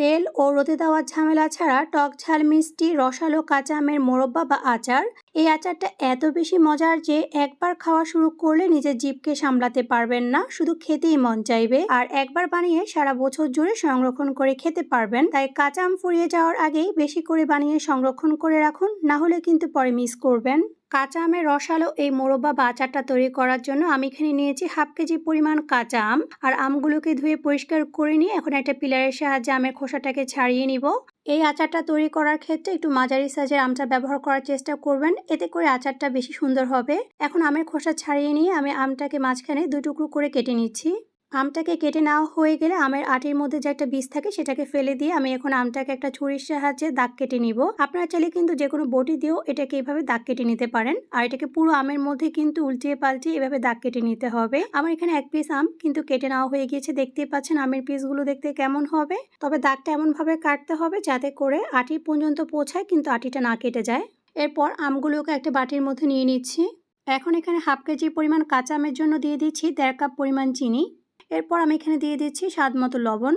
তেল ও রোদে দেওয়ার ঝামেলা ছাড়া টক ঝাল, মিষ্টি, রসালো কাঁচা আমের মোরব্বা বা আচার। এই আচারটা এত বেশি মজার যে একবার খাওয়া শুরু করলে নিজের জিভকে সামলাতে পারবেন না, শুধু খেতেই মন চাইবে। আর একবার বানিয়ে সারা বছর জুড়ে সংরক্ষণ করে খেতে পারবেন। তাই কাঁচা আম ফুরিয়ে যাওয়ার আগেই বেশি করে বানিয়ে সংরক্ষণ করে রাখুন, না হলে কিন্তু পরে মিস করবেন। কাঁচা আমের রসালো এই মোরব্বা বা আচারটা তৈরি করার জন্য আমি এখানে নিয়েছি হাফ কেজি পরিমাণ কাঁচা আম। আর আমগুলোকে ধুয়ে পরিষ্কার করে নিয়ে এখন একটা পিলারের সাহায্যে আমের খোসাটাকে ছাড়িয়ে নিব। এই আচারটা তৈরি করার ক্ষেত্রে একটু মাঝারি সাইজের আমটা ব্যবহার করার চেষ্টা করবেন। এতে করে আচারটা বেশি সুন্দর হবে। এখন আমের খোসা ছাড়িয়ে নিয়ে আমি আমটাকে মাঝখানে দুই টুকরো করে কেটে নিচ্ছি। আমটাকে কেটে নেওয়া হয়ে গেলে আমের আটির মধ্যে যে একটা বীজ থাকে সেটাকে ফেলে দিয়ে আমি এখন আমটাকে একটা ছুরির সাহায্যে দাগ কেটে নিব। আপনারা চাইলে কিন্তু যে কোনো বটি দিয়েও এটাকে এভাবে দাগ কেটে নিতে পারেন। আর এটাকে পুরো আমের মধ্যে কিন্তু উল্টিয়ে পাল্টিয়ে এভাবে দাগ কেটে নিতে হবে। আমার এখানে এক পিস আম কিন্তু কেটে নেওয়া হয়ে গিয়েছে। দেখতেই পাচ্ছেন আমের পিসগুলো দেখতে কেমন হবে। তবে দাগটা এমনভাবে কাটতে হবে যাতে করে আটি পর্যন্ত পৌঁছায় কিন্তু আটিটা না কেটে যায়। এরপর আমগুলোকে একটা বাটির মধ্যে নিয়ে নিচ্ছি। এখন এখানে হাফ কেজি পরিমাণ কাঁচা আমের জন্য দিয়ে দিচ্ছি দেড় কাপ পরিমাণ চিনি। এরপর আমি এখানে দিয়ে দিচ্ছি স্বাদ মতো লবণ।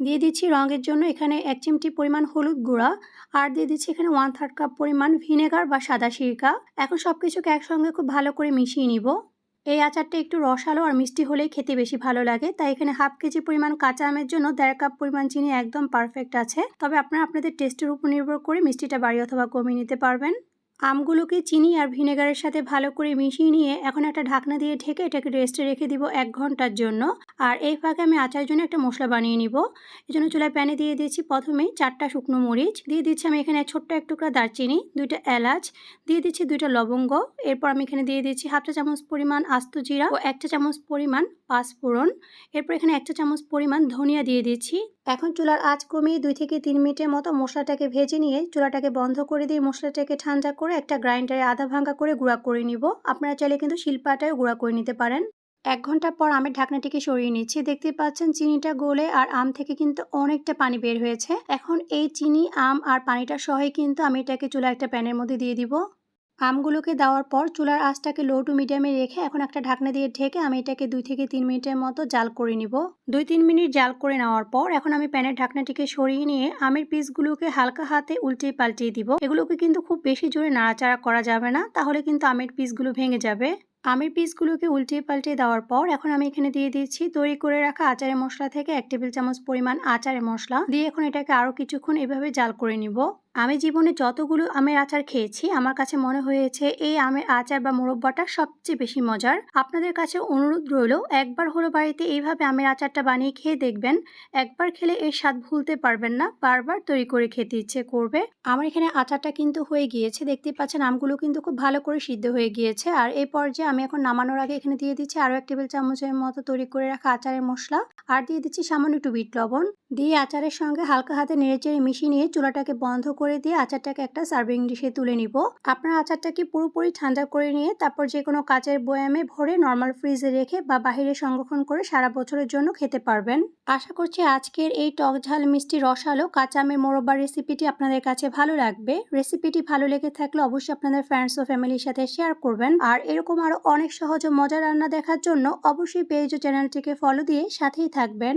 দিয়ে দিচ্ছি রঙের জন্য এখানে এক চিমটি পরিমাণ হলুদ গুঁড়া। আর দিয়ে দিচ্ছি এখানে ওয়ান থার্ড কাপ পরিমাণ ভিনেগার বা সাদা সিরকা। এখন সব কিছুকে একসঙ্গে খুব ভালো করে মিশিয়ে নিব। এই আচারটা একটু রসালো আর মিষ্টি হলেই খেতে বেশি ভালো লাগে। তাই এখানে হাফ কেজি পরিমাণ কাঁচা আমের জন্য দেড় কাপ পরিমাণ চিনি একদম পারফেক্ট আছে। তবে আপনারা আপনাদের টেস্টের উপর নির্ভর করে মিষ্টিটা বাড়ি অথবা কমিয়ে নিতে পারবেন। আমগুলোকে চিনি আর ভিনেগারের সাথে ভালো করে মিশিয়ে নিয়ে এখন একটা ঢাকনা দিয়ে ঢেকে এটাকে রেস্টে রেখে দিব এক ঘণ্টার জন্য। আর এই ফাঁকে আমি আচার জন্য একটা মশলা বানিয়ে নিব। এই জন্য চুলায় প্যানে দিয়ে দিয়েছি প্রথমে চারটা শুকনো মরিচ, দিয়ে দিচ্ছি আমি এখানে ছোট্ট এক টুকরা দারচিনি, দুইটা এলাচ, দিয়ে দিচ্ছি দুইটা লবঙ্গ। এরপর আমি এখানে দিয়ে দিচ্ছি হাফ চা চামচ পরিমাণ আস্ত জিরা ও একটা চামচ পরিমাণ পাঁচফোড়ন। এরপর এখানে একটা চামচ পরিমাণ ধনিয়া দিয়ে দিচ্ছি। এখন চুলার আঁচ কমিয়ে দুই থেকে তিন মিনিটের মতো মশলাটাকে ভেজে নিয়ে চুলাটাকে বন্ধ করে দিয়ে মশলাটাকে ঠান্ডা করে একটা গ্রাইন্ডারে আধা ভাঙ্গা করে গুঁড়া করে নিব। আপনারা চাইলে কিন্তু শিল্পাটাও গুঁড়া করে নিতে পারেন। এক ঘণ্টা পর আমের ঢাকনাটিকে সরিয়ে নিচ্ছি। দেখতে পাচ্ছেন চিনিটা গলে আর আম থেকে কিন্তু অনেকটা পানি বের হয়েছে। এখন এই চিনি, আম আর পানিটা সহই কিন্তু আমি এটাকে চুলা একটা প্যানের মধ্যে দিয়ে দিব। আমগুলোকে দেওয়ার পর চুলার আঁচটাকে লো টু মিডিয়ামে রেখে এখন একটা ঢাকনা দিয়ে ঢেকে আমি এটাকে দুই থেকে তিন মিনিটের মতো জাল করে নিব। দুই তিন মিনিট জাল করে নেওয়ার পর এখন আমি প্যানের ঢাকনাটিকে সরিয়ে নিয়ে আমের পিসগুলোকে হালকা হাতে উল্টে পাল্টিয়ে দিব। এগুলোকে কিন্তু খুব বেশি জোরে নাড়াচাড়া করা যাবে না, তাহলে কিন্তু আমের পিসগুলো ভেঙে যাবে। আমের পিসগুলোকে উল্টিয়ে পাল্টে দেওয়ার পর এখন আমি এখানে দিয়ে দিচ্ছি তৈরি করে রাখা আচারের মশলা থেকে এক টেবিল চামচ পরিমাণ আচারের মশলা। দিয়ে এখন এটাকে আরও কিছুক্ষণ এভাবে জাল করে নিব। আমি জীবনে যতগুলো আমের আচার খেয়েছি, আমার কাছে মনে হয়েছে এই আমের আচার বা মোরব্বাটা সবচেয়ে বেশি মজার। আপনাদের কাছে অনুরোধ রইল, একবার হলো বাড়িতে এইভাবে আমের আচারটা বানিয়ে খেয়ে দেখবেন। একবার খেলে এর স্বাদ ভুলতে পারবেন না, বারবার তৈরি করে খেতে ইচ্ছে করবে। আমার এখানে আচারটা কিন্তু হয়ে গিয়েছে দেখতে পাচ্ছেন আমগুলো কিন্তু খুব ভালো করে সিদ্ধ হয়ে গিয়েছে। আর এই পর্যায়ে আমি এখন নামানোর আগে এখানে দিয়ে দিচ্ছি আরও এক টেবিল চামচের মতো তৈরি করে রাখা আচারের মশলা। আর দিয়ে দিচ্ছি সামান্য একটু বিট লবণ। দিয়ে আচারের সঙ্গে হালকা হাতে নেড়েচেড়ে মিশিয়ে নিয়ে চুলাটাকে বন্ধ করে দিয়ে আচারটাকে একটা সার্ভিং ডিশে তুলে নিব। আপনার আচারটাকে পুরোপুরি ঠান্ডা করে নিয়ে তারপর যে কোনো কাচের বয়ামে ভরে নর্মাল ফ্রিজে রেখে বা বাহিরে সংরক্ষণ করে সারা বছরের জন্য খেতে পারবেন। আশা করছি আজকের এই টক ঝাল মিষ্টি রসালো কাঁচা আমের মোরব্বার রেসিপিটি আপনাদের কাছে ভালো লাগবে। রেসিপিটি ভালো লেগে থাকলে অবশ্যই আপনাদের ফ্রেন্ডস ও ফ্যামিলির সাথে শেয়ার করবেন। আর এরকম আরও অনেক সহজ ও মজার রান্না দেখার জন্য অবশ্যই পেজ ও চ্যানেলটিকে ফলো দিয়ে সাথেই থাকবেন।